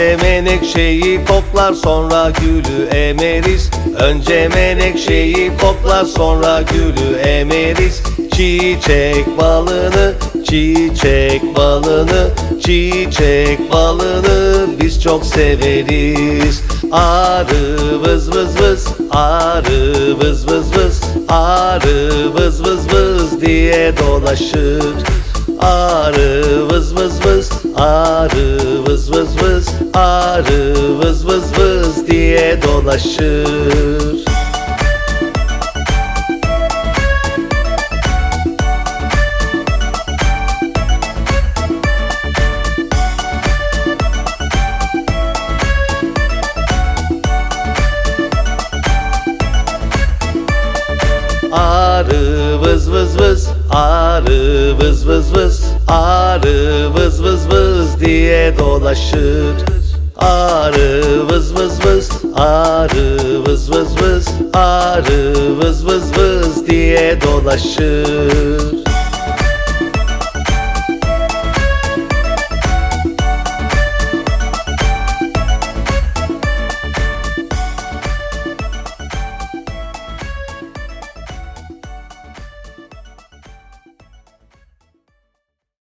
Önce menekşeyi koklar sonra gülü emeriz. Önce menekşeyi koklar sonra gülü emeriz. Çiçek balını, çiçek balını, çiçek balını biz çok severiz. Arı vız vız vız, arı vız vız vız, arı vız vız vız diye dolaşır Arı vız vız vız, arı vız vız vız, arı vız vız vız diye dolaşır. Vız, arı vız vız vız, arı vız vız vız diye dolaşır. Arı vız vız vız, arı vız vız vız, arı vız vız vız diye dolaşır.